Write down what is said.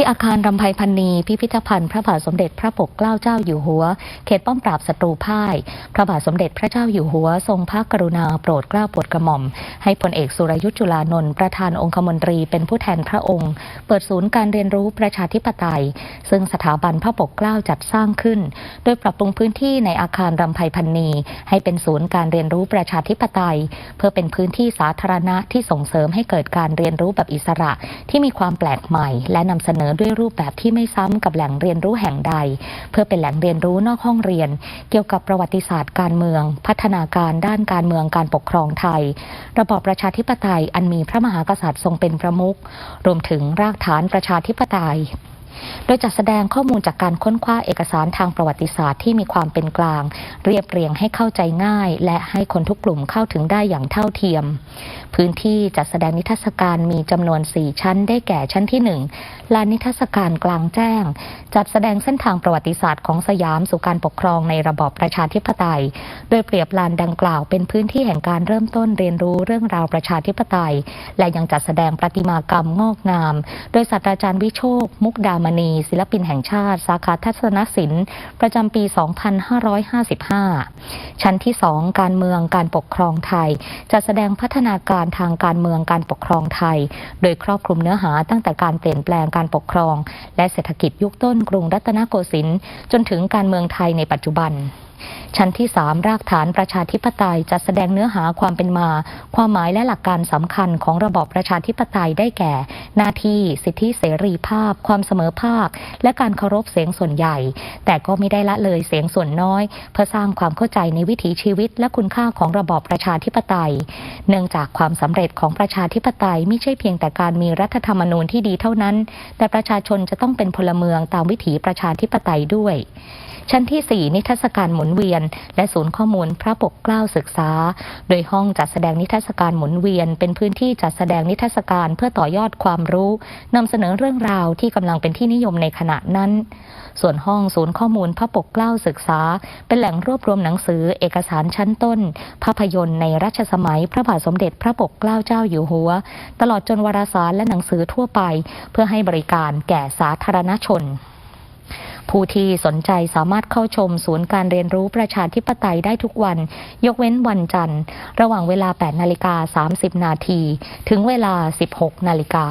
ที่อาคารรำไพพันนีพิพิธภัณฑ์พระบาทสมเด็จพระปกเกล้าเจ้าอยู่หัว เขตป้อมปราบศัตรูพ่าย พระบาทสมเด็จพระเจ้าอยู่หัว ทรงพระกรุณาโปรดเกล้าโปรดกระหม่อม ให้พลเอกสุรยุทธ์จุลานนท์ประธานองคมนตรีเป็นผู้แทนพระองค์ เปิดศูนย์การเรียนรู้ประชาธิปไตย ซึ่งสถาบันพระปกเกล้าจัดสร้างขึ้น โดยปรับปรุงพื้นที่ในอาคารรำไพพันนีให้เป็นศูนย์การเรียนรู้ประชาธิปไตย เพื่อเป็นพื้นที่สาธารณะที่ส่งเสริมให้เกิดการเรียนรู้แบบอิสระ ที่มีความแปลกใหม่ และนำเสนอด้วยรูปแบบที่ไม่ซ้ำกับแหล่งเรียนรู้แห่งใด เพื่อเป็นแหล่งเรียนรู้นอกห้องเรียน เกี่ยวกับประวัติศาสตร์การเมือง พัฒนาการด้านการเมืองการปกครองไทย ระบอบประชาธิปไตยอันมีพระมหากษัตริย์ทรงเป็นประมุขรวมถึงรากฐานประชาธิปไตย โดยจัดแสดงข้อมูลจากการค้นคว้าเอกสารทางประวัติศาสตร์ที่มีความเป็นกลาง เรียบเรียงให้เข้าใจง่าย และให้คนทุกกลุ่มเข้าถึงได้อย่างเท่าเทียม พื้นที่จัดแสดงนิทรรศการมีจำนวน 4 ชั้น ได้แก่ชั้นที่ 1 ลานนิทรรศการกลางแจ้ง จัดแสดงเส้นทางประวัติศาสตร์ของสยามสู่การปกครองในระบอบประชาธิปไตย โดยเปรียบลานดังกล่าวเป็นพื้นที่แห่งการเริ่มต้นเรียนรู้เรื่องราวประชาธิปไตย และยังจัดแสดงประติมากรรมงอกงาม โดยศาสตราจารย์วิโชค มุกดามณี ศิลปินแห่งชาติ สาขาทัศนศิลป์ ประจำปี 2555 ชั้นที่ 2 การเมืองการปกครองไทยจัดแสดงพัฒนาการทางการเมืองการปกครองไทย โดยครอบคลุมเนื้อหาตั้งแต่การเปลี่ยนแปลงการปกครอง และเศรษฐกิจยุคต้นกรุงรัตนโกสินทร์จนถึงการเมืองไทยในปัจจุบันชั้นที่ 3 รากฐานประชาธิปไตยจัดแสดงเนื้อหาความเป็นมา ความหมายและหลักการสำคัญของระบอบประชาธิปไตยได้แก่ หน้าที่สิทธิเสรีภาพ ความเสมอภาค และการเคารพเสียงส่วนใหญ่ แต่ก็ไม่ได้ละเลยเสียงส่วนน้อย เพื่อสร้างความเข้าใจในวิถีชีวิตและคุณค่าของระบอบประชาธิปไตย เนื่องจากความสำเร็จของประชาธิปไตยไม่ใช่เพียงแต่การมีรัฐธรรมนูญที่ดีเท่านั้น แต่ประชาชนจะต้องเป็นพลเมืองตามวิถีประชาธิปไตยด้วย ชั้นที่ 4 นิทรรศการหมุนเวียน และศูนย์ข้อมูลพระปกเกล้าศึกษา โดยห้องจัดแสดงนิทรรศการหมุนเวียน เป็นพื้นที่จัดแสดงนิทรรศการเพื่อต่อยอดความรู้นำเสนอเรื่องราวที่กำลังเป็นที่นิยมในขณะนั้น ส่วนห้องศูนย์ข้อมูลพระปกเกล้าศึกษา เป็นแหล่งรวบรวมหนังสือ เอกสารชั้นต้น ภาพยนตร์ในรัชสมัยพระบาทสมเด็จพระปกเกล้าเจ้าอยู่หัว ตลอดจนวารสารและหนังสือทั่วไป เพื่อให้บริการแก่สาธารณชนผู้ที่สนใจสามารถเข้าชมศูนย์การเรียนรู้ประชาธิปไตยได้ทุกวัน ยกเว้นวันจันทร์ ระหว่างเวลา 8 นาฬิกา 30 นาที ถึงเวลา 16 นาฬิกา